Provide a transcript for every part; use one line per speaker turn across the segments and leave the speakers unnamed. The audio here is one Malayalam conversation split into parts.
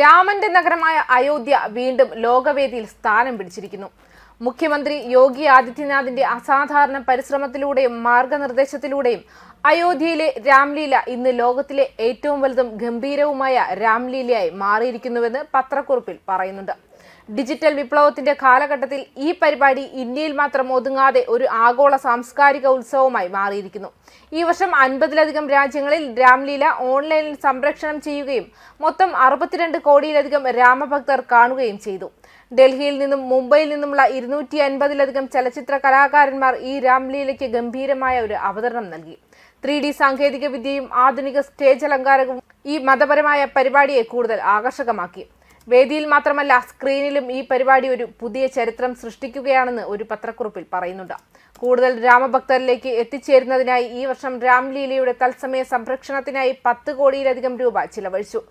രാമന്റെ നഗരമായ അയോധ്യ വീണ്ടും ലോകവേദിയിൽ സ്ഥാനം പിടിച്ചിരിക്കുന്നു. മുഖ്യമന്ത്രി യോഗി ആദിത്യനാഥിന്റെ അസാധാരണ പരിശ്രമത്തിലൂടെയും മാർഗനിർദ്ദേശത്തിലൂടെയും അയോധ്യയിലെ രാംലീല ഇന്ന് ലോകത്തിലെ ഏറ്റവും വലുതും ഗംഭീരവുമായ രാംലീലയായി മാറിയിരിക്കുന്നുവെന്ന് പത്രക്കുറിപ്പിൽ പറയുന്നുണ്ട്. ഡിജിറ്റൽ വിപ്ലവത്തിന്റെ കാലഘട്ടത്തിൽ ഈ പരിപാടി ഇന്ത്യയിൽ മാത്രം ഒതുങ്ങാതെ ഒരു ആഗോള സാംസ്കാരിക ഉത്സവമായി മാറിയിരിക്കുന്നു. ഈ വർഷം അൻപതിലധികം രാജ്യങ്ങളിൽ രാംലീല ഓൺലൈനിൽ സംപ്രേക്ഷണം ചെയ്യുകയും മൊത്തം അറുപത്തിരണ്ട് കോടിയിലധികം രാമഭക്തർ കാണുകയും ചെയ്തു. ഡൽഹിയിൽ നിന്നും മുംബൈയിൽ നിന്നുമുള്ള ഇരുന്നൂറ്റി അൻപതിലധികം ചലച്ചിത്ര കലാകാരന്മാർ ഈ രാംലീലയ്ക്ക് ഗംഭീരമായ ഒരു അവതരണം നൽകി. ത്രീ ഡി സാങ്കേതിക വിദ്യയും ആധുനിക സ്റ്റേജ് അലങ്കാരവും ഈ മതപരമായ പരിപാടിയെ കൂടുതൽ ആകർഷകമാക്കി. വേദിയിൽ മാത്രമല്ല സ്ക്രീനിലും ഈ പരിപാടി ഒരു പുതിയ ചരിത്രം സൃഷ്ടിക്കുകയാണെന്ന് ഒരു പത്രക്കുറിപ്പിൽ പറയുന്നുണ്ട്. കൂടുതൽ രാമഭക്തരിലേക്ക് എത്തിച്ചേരുന്നതിനായി ഈ വർഷം രാംലീലയുടെ തത്സമയ സംരക്ഷണത്തിനായി പത്ത് കോടിയിലധികം രൂപ ചിലവഴിച്ചു.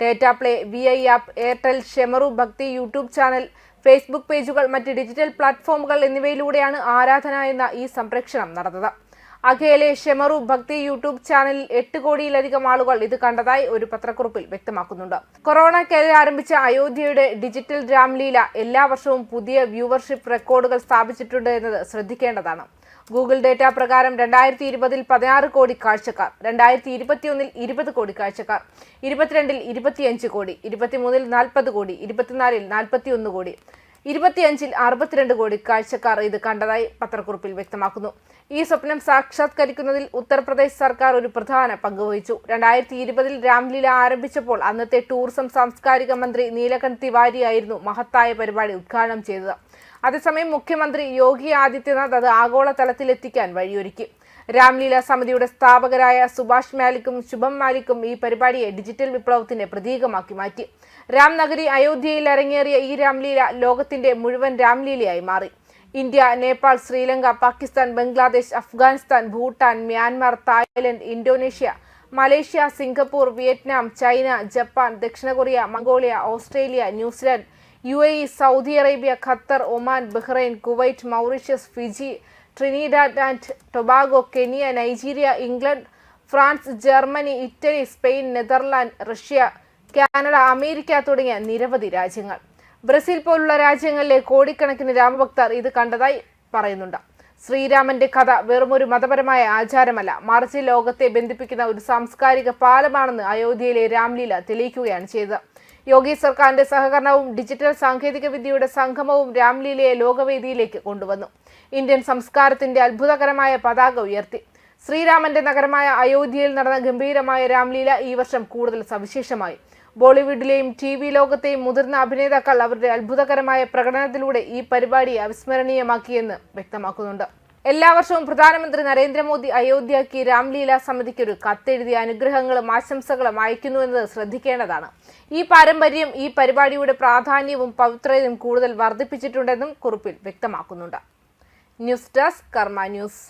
Tata Play V I app Airtel Shemaroo Bhakti YouTube channel Facebook പേജുകൾ മറ്റ് ഡിജിറ്റൽ പ്ലാറ്റ്ഫോമുകൾ എന്നിവയിലൂടെയാണ് ആരാധന എന്ന ഈ സംപ്രേക്ഷണം നടന്നത്. അഖേലെ ഷെമറു ഭക്തി യൂട്യൂബ് ചാനലിൽ എട്ട് കോടിയിലധികം ആളുകൾ ഇത് കണ്ടതായി ഒരു പത്രക്കുറിപ്പിൽ വ്യക്തമാക്കുന്നുണ്ട്. കൊറോണ കൊറോണയ്ക്കെതിരെ ആരംഭിച്ച അയോധ്യയുടെ ഡിജിറ്റൽ രാംലീല എല്ലാ വർഷവും പുതിയ വ്യൂവർഷിപ്പ് റെക്കോർഡുകൾ സ്ഥാപിച്ചിട്ടുണ്ട് എന്നത് ശ്രദ്ധിക്കേണ്ടതാണ്. ഗൂഗിൾ ഡേറ്റ പ്രകാരം രണ്ടായിരത്തി ഇരുപതിൽ പതിനാറ് കോടി കാഴ്ചക്കാർ രണ്ടായിരത്തി ഇരുപത്തിയൊന്നിൽ ഇരുപത് കോടി കാഴ്ചക്കാർ ഇരുപത്തിരണ്ടിൽ ഇരുപത്തിയഞ്ച് കോടി ഇരുപത്തിമൂന്നിൽ നാൽപ്പത് കോടി ഇരുപത്തിനാലിൽ നാൽപ്പത്തിയൊന്ന് കോടി ഇരുപത്തിയഞ്ചിൽ അറുപത്തിരണ്ട് കോടി കാഴ്ചക്കാർ ഇത് കണ്ടതായി പത്രക്കുറിപ്പിൽ വ്യക്തമാക്കുന്നു. ഈ സ്വപ്നം സാക്ഷാത്കരിക്കുന്നതിൽ ഉത്തർപ്രദേശ് സർക്കാർ ഒരു പ്രധാന പങ്കുവഹിച്ചു രണ്ടായിരത്തി ഇരുപതിൽ രാംലീല ആരംഭിച്ചപ്പോൾ അന്നത്തെ ടൂറിസം സാംസ്കാരിക മന്ത്രി നീലകണ്ഠ് തിവാരി ആയിരുന്നു മഹത്തായ പരിപാടി ഉദ്ഘാടനം ചെയ്തത്. അതേസമയം മുഖ്യമന്ത്രി യോഗി ആദിത്യനാഥ് അത് ആഗോളതലത്തിലെത്തിക്കാൻ വഴിയൊരുക്കി. രാംലീല സമിതിയുടെ സ്ഥാപകരായ സുഭാഷ് മാലിക്കും ശുഭം മാലിക്കും ഈ പരിപാടിയെ ഡിജിറ്റൽ വിപ്ലവത്തിന്റെ പ്രതീകമാക്കി മാറ്റി. രാംനഗരി അയോധ്യയിൽ അരങ്ങേറിയ ഈ രാംലീല ലോകത്തിന്റെ മുഴുവൻ രാംലീലയായി മാറി. India Nepal Sri Lanka Pakistan Bangladesh Afghanistan Bhutan Myanmar Thailand Indonesia Malaysia Singapore Vietnam China Japan ദക്ഷിണ Korea Mongolia Australia New Zealand U A E Saudi Arabia Qatar Oman Bahrain Kuwait Mauritius Fiji Trinidad and Tobago Kenya Nigeria England France Germany Italy Spain Netherland Russia Canada America തുടങ്ങിയ നിരവധി രാജ്യങ്ങൾ. ബ്രസീൽ പോലുള്ള രാജ്യങ്ങളിലെ കോടിക്കണക്കിന് രാമഭക്തർ ഇത് കണ്ടതായി പറയുന്നുണ്ട്. ശ്രീരാമന്റെ കഥ വെറുമൊരു മതപരമായ ആചാരമല്ല. മറിച്ച് ലോകത്തെ ബന്ധിപ്പിക്കുന്ന ഒരു സാംസ്കാരിക പാലമാണെന്ന് അയോധ്യയിലെ രാംലീല തെളിയിക്കുകയാണ് ചെയ്തത്. യോഗി സർക്കാരിന്റെ സഹകരണവും ഡിജിറ്റൽ സാങ്കേതിക വിദ്യയുടെ സംഗമവും രാംലീലയെ ലോകവേദിയിലേക്ക് കൊണ്ടുവന്നു. ഇന്ത്യൻ സംസ്കാരത്തിന്റെ അത്ഭുതകരമായ പതാക ഉയർത്തി. ശ്രീരാമന്റെ നഗരമായ അയോധ്യയിൽ നടന്ന ഗംഭീരമായ രാംലീല ഈ വർഷം കൂടുതൽ സവിശേഷമായി. ബോളിവുഡിലെയും ടി വി ലോകത്തെയും മുതിർന്ന അഭിനേതാക്കൾ അവരുടെ അത്ഭുതകരമായ പ്രകടനത്തിലൂടെ ഈ പരിപാടി അവിസ്മരണീയമാക്കിയെന്ന് വ്യക്തമാക്കുന്നുണ്ട്. എല്ലാ വർഷവും പ്രധാനമന്ത്രി നരേന്ദ്രമോദി അയോധ്യയ്ക്ക് രാംലീല സമിതിക്ക് ഒരു കത്തെഴുതി അനുഗ്രഹങ്ങളും ആശംസകളും അയക്കുന്നുവെന്നത് ശ്രദ്ധിക്കേണ്ടതാണ്. ഈ പാരമ്പര്യം ഈ പരിപാടിയുടെ പ്രാധാന്യവും പവിത്രതയും കൂടുതൽ വർദ്ധിപ്പിച്ചിട്ടുണ്ടെന്നും കുറിപ്പിൽ വ്യക്തമാക്കുന്നുണ്ട്. News desk Karma news.